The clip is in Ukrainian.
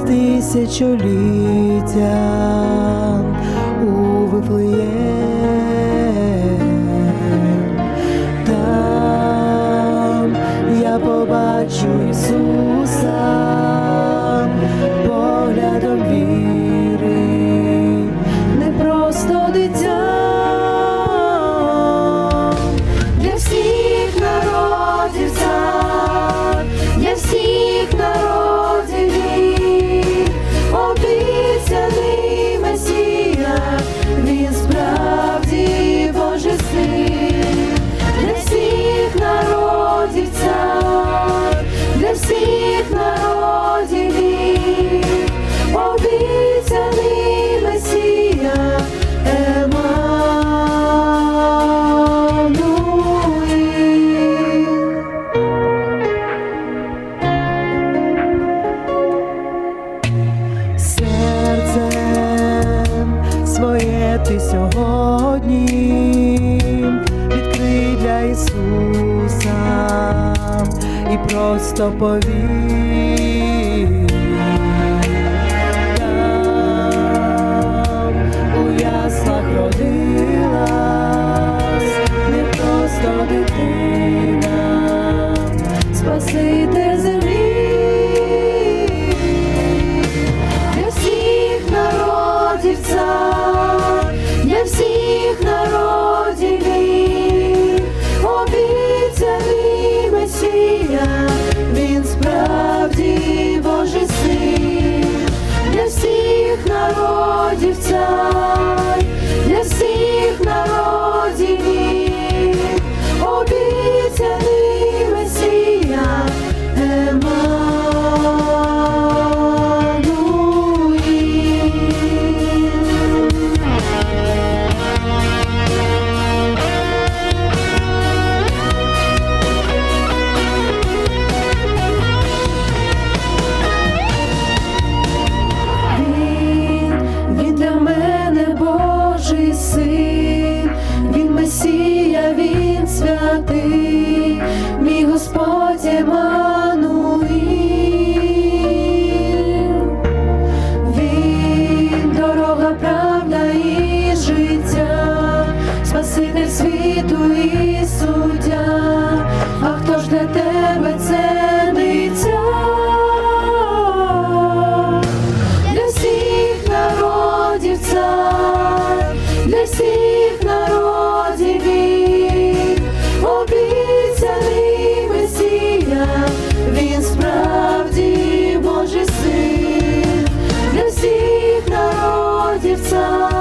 тисячоліття у Вифлеєм. Просто повір. всіх народів він, обіцяний Месія, він справді Божий син, для всіх народів цар.